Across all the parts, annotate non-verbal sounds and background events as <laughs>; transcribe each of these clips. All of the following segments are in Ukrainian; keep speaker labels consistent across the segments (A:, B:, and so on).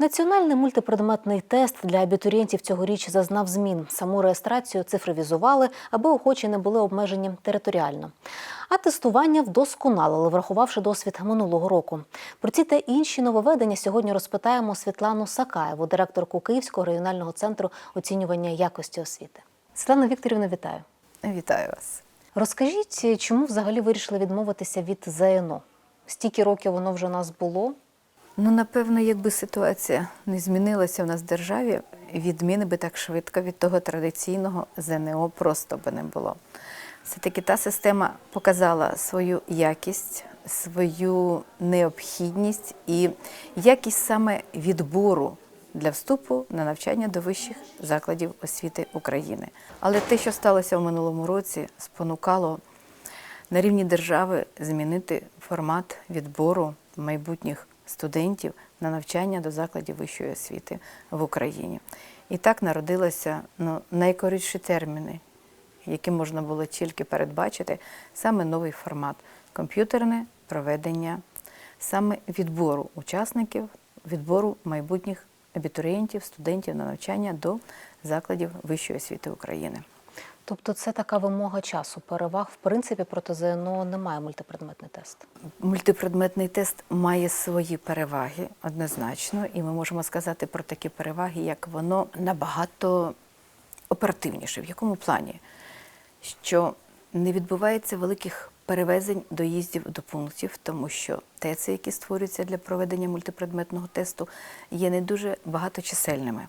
A: Національний мультипредметний тест для абітурієнтів цьогоріч зазнав змін. Саму реєстрацію цифровізували, аби охочі не були обмежені територіально. А тестування вдосконалили, врахувавши досвід минулого року. Про ці та інші нововведення сьогодні розпитаємо Світлану Сакаєву, директорку Київського регіонального центру оцінювання якості освіти. Світлана Вікторівна, вітаю.
B: Вітаю вас.
A: Розкажіть, чому взагалі вирішили відмовитися від ЗНО? Стільки років воно вже у нас було.
B: Ну, напевно, якби ситуація не змінилася в нас в державі, відміни би так швидко від того традиційного ЗНО просто би не було. Все-таки та система показала свою якість, свою необхідність і якість саме відбору для вступу на навчання до вищих закладів освіти України. Але те, що сталося в минулому році, спонукало на рівні держави змінити формат відбору майбутніх студентів на навчання до закладів вищої освіти в Україні. І так народилися ну, найкоротші терміни, які можна було тільки передбачити, саме новий формат комп'ютерне проведення, саме відбору учасників, відбору майбутніх абітурієнтів, студентів на навчання до закладів вищої освіти України.
A: Тобто це така вимога часу. Переваг, в принципі, проти ЗНО немає мультипредметний тест.
B: Мультипредметний тест має свої переваги однозначно, і ми можемо сказати про такі переваги, як воно набагато оперативніше. В якому плані? Що не відбувається великих перевезень доїздів до пунктів, тому що ТЕЦи, які створюються для проведення мультипредметного тесту, є не дуже багаточисельними.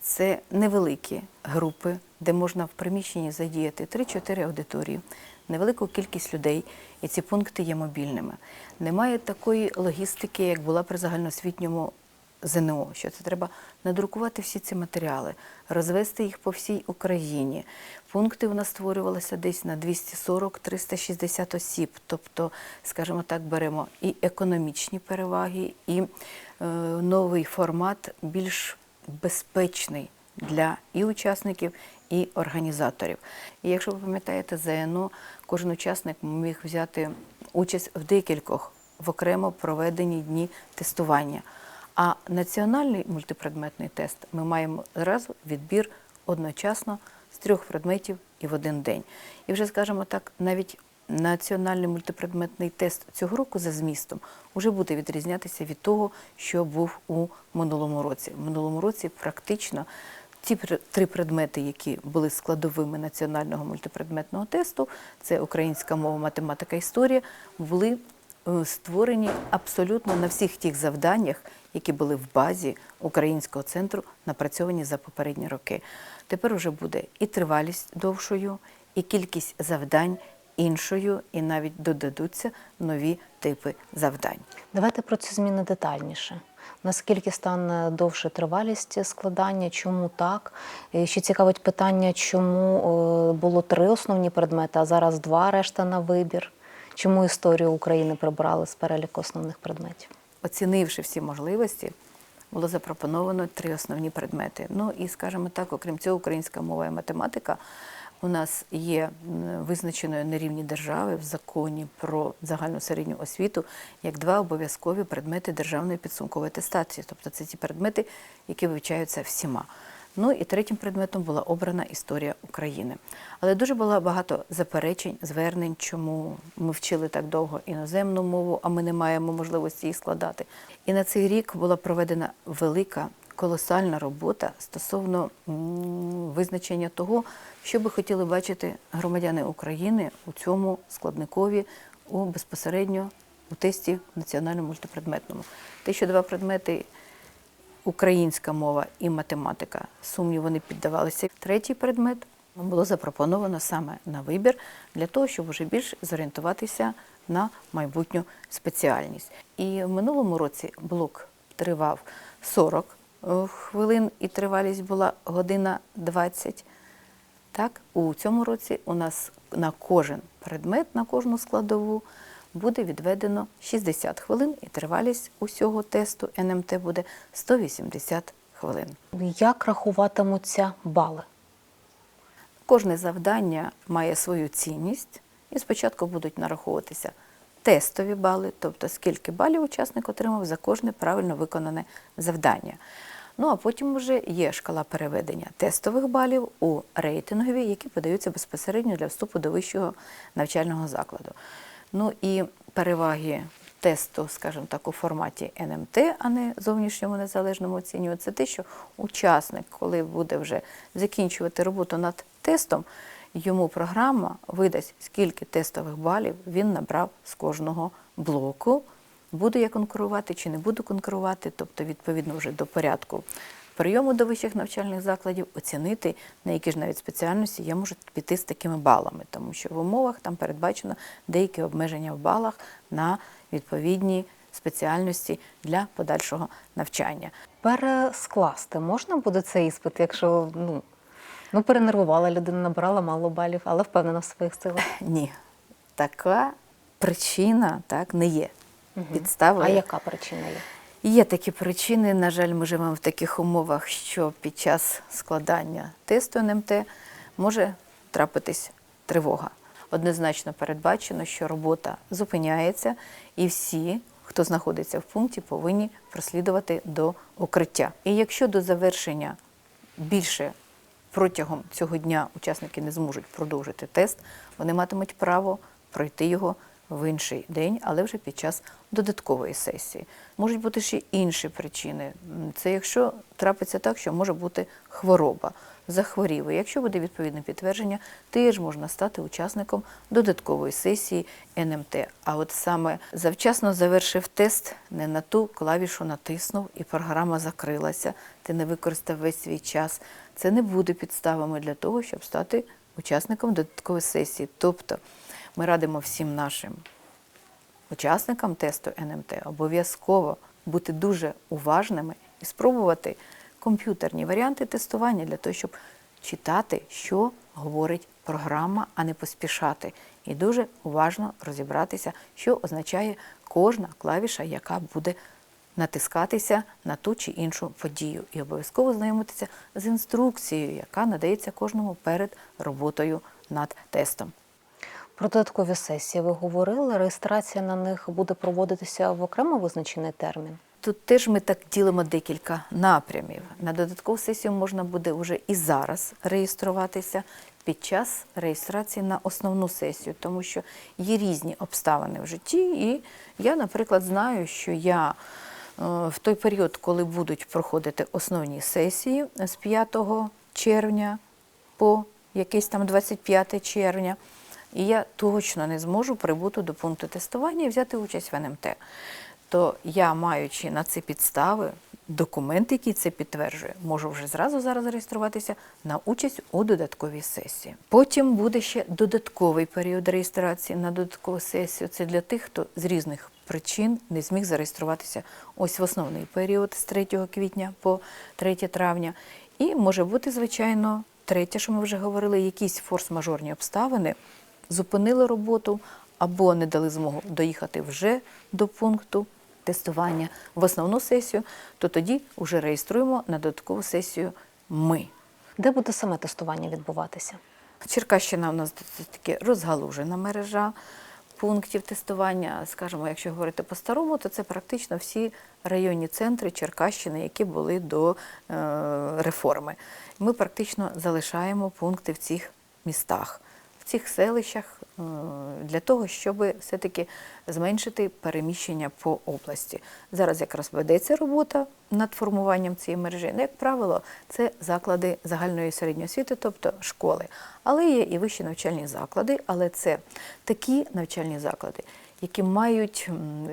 B: Це невеликі групи, де можна в приміщенні задіяти 3-4 аудиторії, невелику кількість людей, і ці пункти є мобільними. Немає такої логістики, як була при загальноосвітньому ЗНО, що це треба надрукувати всі ці матеріали, розвести їх по всій Україні. Пункти у нас створювалися десь на 240-360 осіб. Тобто, скажімо так, беремо і економічні переваги, і е, новий формат більш безпечний для і учасників, і організаторів. І якщо ви пам'ятаєте, ЗНО кожен учасник міг взяти участь в декількох в окремо проведені дні тестування. А національний мультипредметний тест ми маємо зразу відбір одночасно з трьох предметів і в один день. І вже скажімо так, навіть національний мультипредметний тест цього року за змістом вже буде відрізнятися від того, що був у минулому році. В минулому році практично ті три предмети, які були складовими національного мультипредметного тесту, це українська мова, математика, історія, були е, створені абсолютно на всіх тих завданнях, які були в базі українського центру, напрацьовані за попередні роки. Тепер уже буде і тривалість довшою, і кількість завдань іншою, і навіть додадуться нові типи завдань.
A: Давайте про ці зміни детальніше. Наскільки стане довше тривалість складання, чому так? Ще цікавить питання, чому е, було три основні предмети, а зараз два решта на вибір. Чому історію України прибрали з переліку основних предметів?
B: Оцінивши всі можливості, було запропоновано три основні предмети. Ну і, скажімо так, окрім цього, українська мова і математика у нас є визначеною на рівні держави в законі про загальну середню освіту як два обов'язкові предмети державної підсумкової атестації. Тобто це ті предмети, які вивчаються всіма. Ну і третім предметом була обрана історія України. Але дуже було багато заперечень, звернень, чому ми вчили так довго іноземну мову, а ми не маємо можливості її складати. І на цей рік була проведена велика колосальна робота стосовно визначення того, що би хотіли бачити громадяни України у цьому складникові у безпосередньо у тесті національному мультипредметному. Те, що два предмети українська мова і математика. Сумніву не піддавалися. Третій предмет було запропоновано саме на вибір для того, щоб вже більш зорієнтуватися на майбутню спеціальність. І в минулому році блок тривав 40 е, хвилин, і тривалість була година 20. Так, у цьому році у нас на кожен предмет, на кожну складову буде відведено 60 хвилин, і тривалість усього тесту НМТ буде 180 хвилин.
A: Як рахуватимуться бали?
B: Кожне завдання має свою цінність, і спочатку будуть нараховуватися тестові бали, тобто скільки балів учасник отримав за кожне правильно виконане завдання. Ну а потім вже є шкала переведення тестових балів у рейтингові, які подаються безпосередньо для вступу до вищого навчального закладу. Ну і переваги тесту, скажімо так, у форматі НМТ, а не зовнішньому незалежному оцінюванню, це те, що учасник, коли буде вже закінчувати роботу над тестом, йому програма видасть, скільки тестових балів він набрав з кожного блоку. Буду я конкурувати чи не буду конкурувати, тобто відповідно вже до порядку прийому до вищих навчальних закладів, оцінити, на які ж навіть спеціальності я можу піти з такими балами, тому що в умовах там передбачено деякі обмеження в балах на відповідні спеціальності для подальшого навчання.
A: Перескласти можна буде цей іспит, якщо ну, ну перенервувала людина, набрала мало балів, але впевнена в своїх силах. <laughs>
B: Ні, така причина так не є. Підстави
A: А яка причина є?
B: Є такі причини. На жаль, ми живемо в таких умовах, що під час складання тесту НМТ може трапитись тривога. Однозначно передбачено, що робота зупиняється, і всі, хто знаходиться в пункті, повинні прослідувати до укриття. І якщо до завершення більше протягом цього дня учасники не зможуть продовжити тест, вони матимуть право пройти його в інший день, але вже під час додаткової сесії. Можуть бути ще інші причини. Це якщо трапиться так, що може бути хвороба, захворів. І якщо буде відповідне підтвердження, теж можна стати учасником додаткової сесії НМТ. А от саме завчасно завершив тест, не на ту клавішу натиснув, і програма закрилася. Ти не використав весь свій час. Це не буде підставами для того, щоб стати учасником додаткової сесії. Тобто ми радимо всім нашим учасникам тесту НМТ обов'язково бути дуже уважними і спробувати комп'ютерні варіанти тестування для того, щоб читати, що говорить програма, а не поспішати. І дуже уважно розібратися, що означає кожна клавіша, яка буде натискатися на ту чи іншу подію. І обов'язково знайомитися з інструкцією, яка надається кожному перед роботою над тестом.
A: Про додаткові сесії ви говорили. Реєстрація на них буде проводитися в окремо визначений термін.
B: Тут теж ми так ділимо декілька напрямів. На додаткову сесію можна буде вже і зараз реєструватися під час реєстрації на основну сесію, тому що є різні обставини в житті. І я, наприклад, знаю, що я в той період, коли будуть проходити основні сесії з 5 червня по якийсь там 25 червня, і я точно не зможу прибути до пункту тестування і взяти участь в НМТ. То я, маючи на ці підстави документ, який це підтверджує, можу вже зразу зараз реєструватися на участь у додатковій сесії. Потім буде ще додатковий період реєстрації на додаткову сесію. Це для тих, хто з різних причин не зміг зареєструватися ось в основний період з 3 квітня по 3 травня. І може бути, звичайно, третє, що ми вже говорили, якісь форс-мажорні обставини зупинили роботу або не дали змогу доїхати вже до пункту тестування в основну сесію, то тоді вже реєструємо на додаткову сесію ми.
A: Де буде саме тестування відбуватися?
B: Черкащина у нас таки розгалужена мережа пунктів тестування. Скажімо, якщо говорити по-старому, то це практично всі районні центри Черкащини, які були до е, реформи. Ми практично залишаємо пункти в цих містах, в цих селищах для того, щоб все-таки зменшити переміщення по області. Зараз якраз ведеться робота над формуванням цієї мережі. Ну, як правило, це заклади загальної середньої освіти, тобто школи. Але є і вищі навчальні заклади, але це такі навчальні заклади, які мають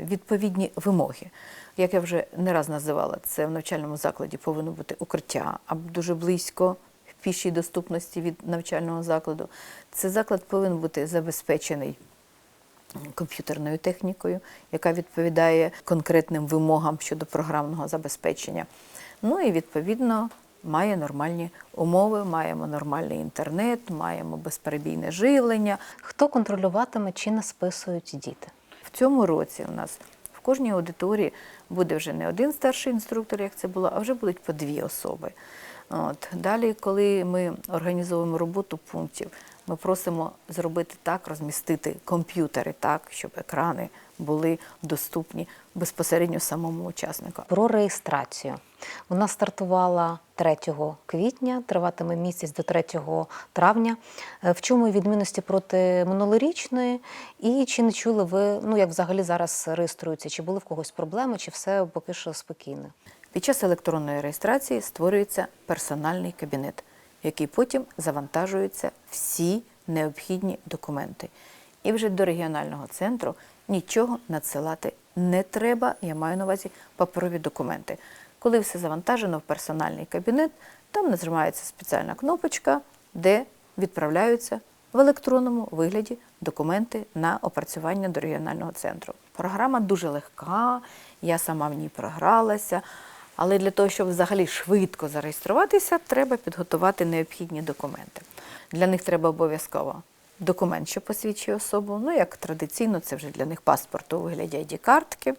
B: відповідні вимоги. Як я вже не раз називала, це в навчальному закладі повинно бути укриття або дуже близько пішій доступності від навчального закладу. Це заклад повинен бути забезпечений комп'ютерною технікою, яка відповідає конкретним вимогам щодо програмного забезпечення. Ну і відповідно має нормальні умови, маємо нормальний інтернет, маємо безперебійне живлення.
A: Хто контролюватиме, чи не списують діти?
B: В цьому році у нас в кожній аудиторії буде вже не один старший інструктор, як це було, а вже будуть по дві особи. От. Далі, коли ми організовуємо роботу пунктів, Ми просимо зробити так, розмістити комп'ютери так, щоб екрани були доступні безпосередньо самому учаснику.
A: Про реєстрацію. Вона стартувала 3 квітня, триватиме місяць до 3 травня. Е, В чому відмінності проти минулорічної? І чи не чули ви, ну як взагалі зараз реєструються? Чи були в когось проблеми, чи все поки що спокійно?
B: Під час електронної реєстрації створюється персональний кабінет, в який потім завантажуються всі необхідні документи. І вже до регіонального центру нічого надсилати не треба. Я маю на увазі паперові документи. Коли все завантажено в персональний кабінет, там нажимається спеціальна кнопочка, де відправляються в електронному вигляді документи на опрацювання до регіонального центру. Програма дуже легка, я сама в ній програлася. Але для того, щоб взагалі швидко зареєструватися, треба підготувати необхідні документи. Для них треба обов'язково документ, що посвідчує особу. Ну, як традиційно, це вже для них паспорт у вигляді ID-картки.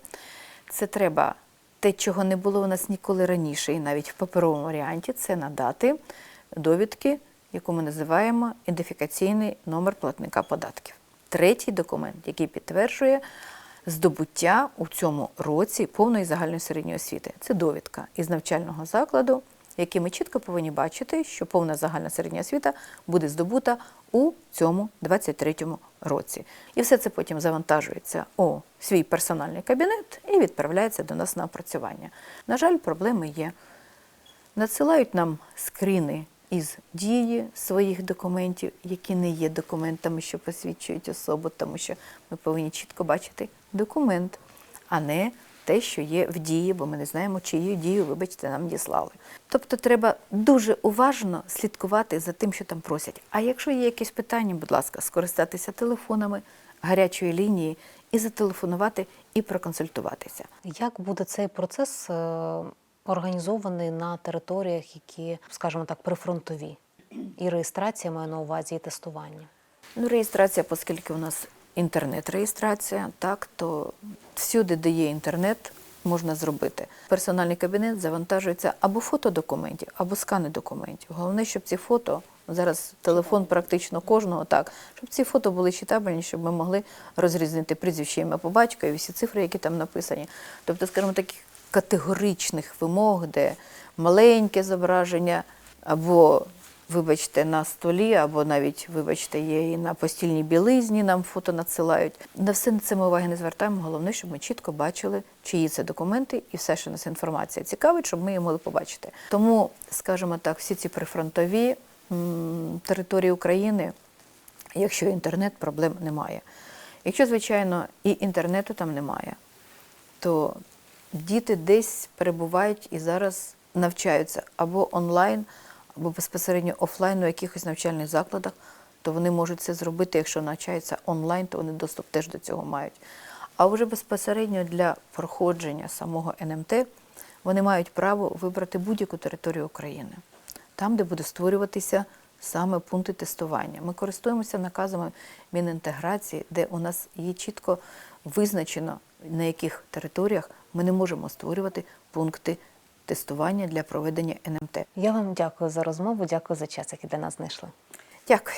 B: Це треба те, чого не було у нас ніколи раніше, і навіть в паперовому варіанті, це надати довідки, яку ми називаємо ідентифікаційний номер платника податків. Третій документ, який підтверджує здобуття у цьому році повної загальної середньої освіти. Це довідка із навчального закладу, який ми чітко повинні бачити, що повна загальна середня освіта буде здобута у цьому 23-му році. І все це потім завантажується у свій персональний кабінет і відправляється до нас на опрацювання. На жаль, проблеми є. Надсилають нам скріни із дії своїх документів, які не є документами, що посвідчують особу, тому що ми повинні чітко бачити документ, а не те, що є в дії, бо ми не знаємо, чию дію, вибачте, нам діслали. Тобто треба дуже уважно слідкувати за тим, що там просять. А якщо є якісь питання, будь ласка, скористатися телефонами гарячої лінії і зателефонувати і проконсультуватися.
A: Як буде цей процес е, організований на територіях, які, скажімо так, прифронтові? І реєстрація маю на увазі, і тестування.
B: Ну, реєстрація, оскільки у нас інтернет-реєстрація, так, то всюди, де є інтернет, можна зробити. Персональний кабінет завантажується або фото документів, або скани документів. Головне, щоб ці фото, зараз телефон практично кожного, так, щоб ці фото були читабельні, щоб ми могли розрізнити прізвище ім'я по батькові, всі цифри, які там написані. Тобто, скажімо, таких категоричних вимог, де маленьке зображення або вибачте, на столі, або навіть, вибачте, є і на постільній білизні нам фото надсилають. На все це ми уваги не звертаємо. Головне, щоб ми чітко бачили, чиї це документи, і все, що нас інформація цікавить, щоб ми її могли побачити. Тому, скажімо так, всі ці прифронтові території України, якщо інтернет, проблем немає. Якщо, звичайно, і інтернету там немає, то діти десь перебувають і зараз навчаються або онлайн, або безпосередньо офлайн у якихось навчальних закладах, то вони можуть це зробити. Якщо навчаються онлайн, то вони доступ теж до цього мають. А вже безпосередньо для проходження самого НМТ вони мають право вибрати будь-яку територію України, там, де буде створюватися саме пункти тестування. Ми користуємося наказами Мінінтеграції, де у нас є чітко визначено, на яких територіях ми не можемо створювати пункти тестування для проведення НМТ.
A: Я вам дякую за розмову, дякую за час, який для нас знайшли.
B: Дякую.